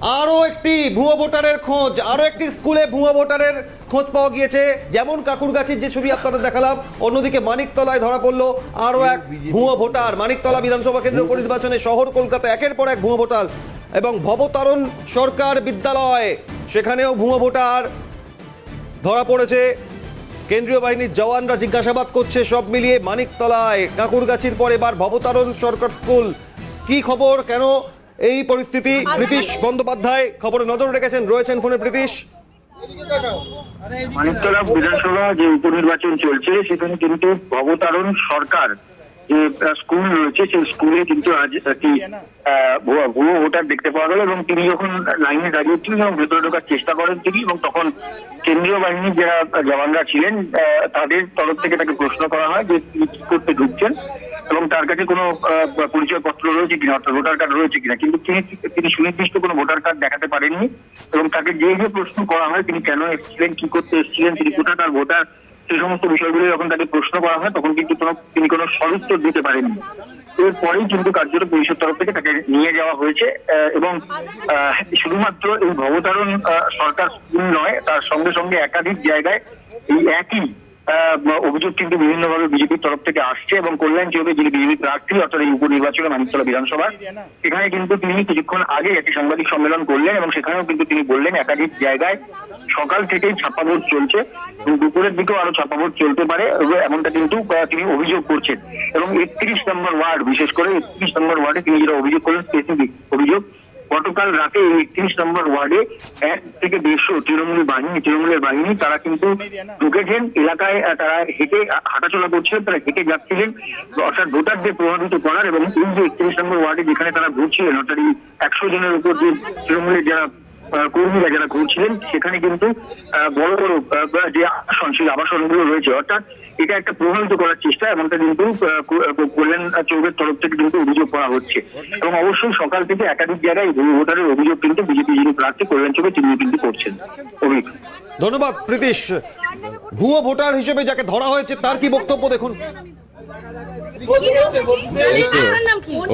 আরও একটি ভুয়ো ভোটারের খোঁজ আরও একটি স্কুলে ভুয়ো ভোটারের খোঁজ পাওয়া গিয়েছে। যেমন কাকুরগাছির যে ছবি আপনাদের দেখালাম অন্যদিকে মানিকতলায় ধরা পড়ল আরও এক ভুয়ো ভোটার। মানিকতলা বিধানসভা কেন্দ্র উপনির্বাচনে শহর কলকাতা একের পর এক ভুয়ো ভোটার এবং ভবতারণ সরকার বিদ্যালয় সেখানেও ভুয়ো ভোটার ধরা পড়েছে। কেন্দ্রীয় বাহিনীর জওয়ানরা জিজ্ঞাসাবাদ করছে সব মিলিয়ে মানিকতলায়। কাকুরগাছির পর এবার ভবতারণ সরকার স্কুল। কি খবর? কেন এই পরিস্থিতি প্রীতিশ বন্দ্যোপাধ্যায় খবরে নজর রেখেছেন রয়েছেন ফোনে প্রীতিশ। মানিকতলা বিধানসভা যে উপনির্বাচন চলছে সেখানে কিন্তু ভবতারণ সরকার স্কুল রয়েছে সেই স্কুলে কিন্তু আজ একটি ভুয়ো ভোটার দেখতে পাওয়া গেল এবং তিনি যখন লাইনে দাঁড়িয়েছিলেন এবং ভেতরে ঢোকার চেষ্টা করেন তিনি এবং তখন কেন্দ্রীয় বাহিনীর যারা জওয়ানরা ছিলেন তাদের তরফ থেকে তাকে প্রশ্ন করা হয় যে তিনি কি করতে ঢুকছেন এবং তার কাছে কোনো আহ, পরিচয়পত্র রয়েছে কিনা অর্থাৎ ভোটার কার্ড রয়েছে কিনা কিন্তু তিনি তিনি সুনির্দিষ্ট কোনো ভোটার কার্ড দেখাতে পারেননি এবং তাকে যে যে প্রশ্ন করা হয় তিনি কেন এসেছিলেন কি করতে এসেছিলেন তিনি কোথাকার ভোটার সেই সমস্ত বিষয়গুলো যখন তাকে প্রশ্ন করা হয়, তখন কিন্তু কোনো, তিনি কোনো সদুত্তর দিতে পারেননি। এরপরেই কিন্তু কার্যত পুলিশের তরফ থেকে তাকে নিয়ে যাওয়া হয়েছে এবং শুধুমাত্র এই ভবতারণ সরকার নয়, তার সঙ্গে সঙ্গে একাধিক জায়গায় এই একই অভিযোগ কিন্তু বিভিন্নভাবে বিজেপির তরফ থেকে আসছে এবং কল্যাণ চৌবে যিনি বিজেপি প্রার্থী, অর্থাৎ এই উপনির্বাচনে মানিকতলা বিধানসভা, সেখানে কিন্তু তিনি কিছুক্ষণ আগে একটি সাংবাদিক সম্মেলন করলেন এবং সেখানেও কিন্তু তিনি বললেন একাধিক জায়গায় সকাল থেকেই ছাপা ভোট চলছে এবং দুপুরের দিকেও আরও ছাপা ভোট চলতে পারে এমনটা কিন্তু তিনি অভিযোগ করছেন। এবং একত্রিশ নম্বর ওয়ার্ড, বিশেষ করে একত্রিশ নম্বর ওয়ার্ডে তিনি যেটা অভিযোগ করলেন স্পেসিফিক অভিযোগ গতকাল রাতে একত্রিশ নম্বর ওয়ার্ডে এক থেকে দেড়শো তৃণমূল বাহিনী, তৃণমূলের বাহিনী, তারা কিন্তু ঢুকেছেন এলাকায় তারা হেঁটে, হাঁটাচলা করছিলেন তারা হেঁটে যাচ্ছিলেন। অর্থাৎ ভোটারদের প্রভাবিত করার এবং এই যে একত্রিশ নম্বর ওয়ার্ডে যেখানে তারা ঘুরছিলেন, অর্থাৎ এই একশো জনের উপর যে তৃণমূলের যারা কর্মীরা যারা ঘুরছিলেন সেখানে কিন্তু বড় বড় যে আবাসন সেই আবাসনগুলো রয়েছে। অর্থাৎ এটা একটা প্রভাবিত করার চেষ্টা এমনটা কিন্তু কল্যাণ চৌবের তরফ থেকে কিন্তু অভিযোগ করা হচ্ছে। এবং অবশ্যই সকাল থেকে একাধিক জায়গায় ভুয়ো ভোটারের অভিযোগ কিন্তু বিজেপি যিনি প্রার্থী কল্যাণ চৌবে তিনি কিন্তু করছেন। অভিযোগ ধন্যবাদ প্রীতিশ। ভুয়ো ভোটার হিসেবে যাকে ধরা হয়েছে তার কি বক্তব্য দেখুন?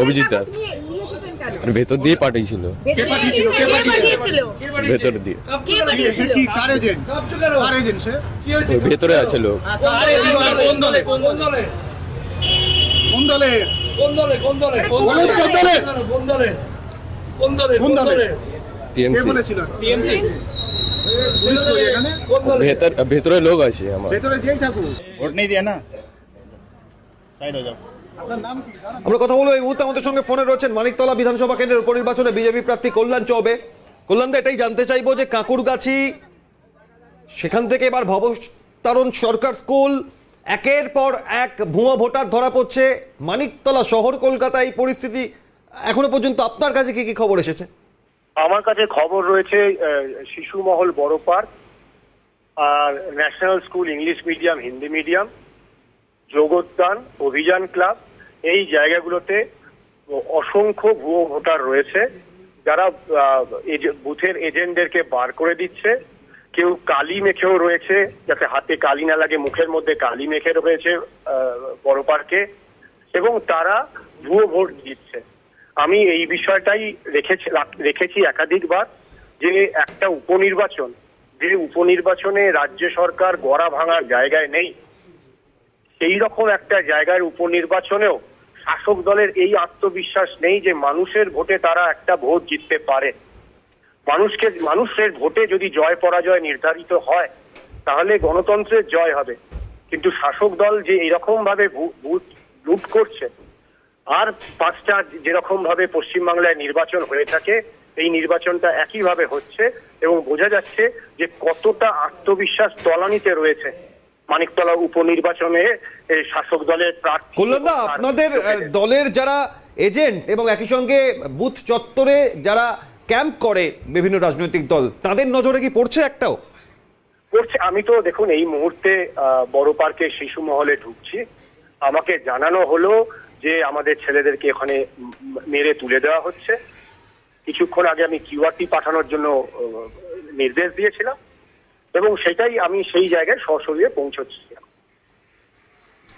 অভিজিৎ দাস। আর ভেতর দিয়ে পাঠিয়েছিল কে পাঠিয়েছিল কে পাঠিয়েছিল ভেতর দিয়ে কে পাঠিয়েছিল কি কার এজেন্ট কার এজেন্ট সে ওই ভেতরে আছে লোক কোন দলে কোন দলে কোন দলে কোন দলে কোন দলে কোন দলে কোন দলে কোন দলে কে টিএমসি বলেছিল টিএমসি পুলিশ কই এখানে ভেতর ভেতরে লোক আছে আমার ভেতরে যেই থাকুক ভোট নেই দিয়ে না সাইড হয়ে যাও আমরা কথা বলব এই মুহূর্তে আমাদের সঙ্গে ফোনে রয়েছেন মানিকতলা বিধানসভা কেন্দ্রের উপনির্বাচনে বিজেপি প্রার্থী কল্যাণ চৌবে। কল্যাণদা এটাই জানতে চাইব যে কাকুরগাছি সেখান থেকে এবার ভবতারণ সরকার স্কুল একের পর এক ভুয়ো ভোটার ধরা পড়ছে মানিকতলা শহর কলকাতায়। এই পরিস্থিতি এখনও পর্যন্ত আপনার কাছে কি কি খবর এসেছে? আমার কাছে খবর রয়েছে শিশু মহল বড় পার্ক আর national school English medium Hindi medium Yogodyan অভিযান ক্লাব এই জায়গাগুলোতে অসংখ্য ভুয়ো ভোটার রয়েছে, যারা বুথের এজেন্টদেরকে বার করে দিচ্ছে। কেউ কালি মেখেও রয়েছে, যাতে হাতে কালি না লাগে, মুখের মধ্যে কালি মেখে রয়েছে বড় পার্কে। এবং তারা ভুয়ো ভোট দিচ্ছে। আমি এই বিষয়টাই রেখেছি রেখেছি একাধিকবার যে একটা উপনির্বাচন, যে উপনির্বাচনে রাজ্য সরকার গড়া ভাঙার জায়গায় নেই, সেই রকম একটা জায়গার উপনির্বাচনেও শাসক দলের এই আত্মবিশ্বাস নেই যে মানুষের ভোটে তারা একটা ভোট জিততে পারে। মানুষকে, মানুষের ভোটে যদি জয় পরাজয় নির্ধারিত হয়, তাহলে গণতন্ত্রের জয় হবে। কিন্তু শাসক দল যে এরকম ভাবে লুট করছে, আর পাঁচটা যেরকম ভাবে পশ্চিমবাংলায় নির্বাচন হয়ে থাকে, এই নির্বাচনটা একইভাবে হচ্ছে এবং বোঝা যাচ্ছে যে কতটা আত্মবিশ্বাস তলানিতে রয়েছে। মানিকতলা উপনির্বাচনে শাসক দলের প্রার্থী কল্যাণদা আপনাদের দলের যারা এজেন্ট এবং একই সঙ্গে বুথ চত্বরে যারা ক্যাম্প করে বিভিন্ন রাজনৈতিক দল তাদের নজরে কি পড়ছে একটাও? পড়ছে। আমি তো দেখুন এই মুহূর্তে বড় পার্কে শিশু মহলে ঢুকছি। আমাকে জানানো হলো যে আমাদের ছেলেদেরকে এখানে মেরে তুলে দেওয়া হচ্ছে। কিছুক্ষণ আগে আমি কিউআরটি পাঠানোর জন্য নির্দেশ দিয়েছিলাম। এবং সেটাই আমি সেই জায়গায় সশরীরে পৌঁছচ্ছি।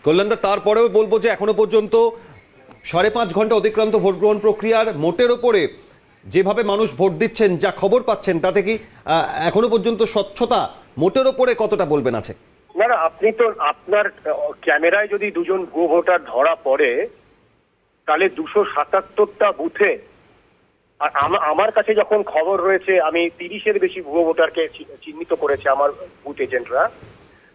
কল্যাণদা তারপরেও বলব যে এখনও পর্যন্ত সাড়ে পাঁচ ঘণ্টা অতিক্রান্ত ভোট গ্রহণ প্রক্রিয়ার মোটের ওপরে যেভাবে মানুষ ভোট দিচ্ছেন যা খবর পাচ্ছেন তাতে কি এখনও পর্যন্ত স্বচ্ছতা মোটের ওপরে কতটা বলবেন আছে? না না আপনি তো আপনার ক্যামেরায় যদি দুজন ভুয়ো ভোটার ধরা পড়ে তাহলে দুশো সাতাত্তরটা বুথে আমার কাছে যখন খবর রয়েছে, আমি তিরিশের বেশি ভুয়ো ভোটারকে চিহ্নিত করেছে আমার বুথ এজেন্টরা,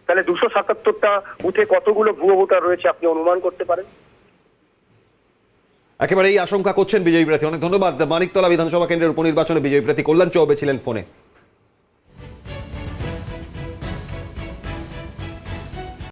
তাহলে দুশো সাতাত্তরটা বুথে কতগুলো ভুয়ো ভোটার রয়েছে আপনি অনুমান করতে পারেন? একেবারে এই আশঙ্কা করছেন বিজয়ী প্রার্থী। অনেক ধন্যবাদ। মানিকতলা বিধানসভা কেন্দ্রের উপনির্বাচনে বিজয়ী প্রার্থী কল্যাণ চৌবে ছিলেন ফোনে।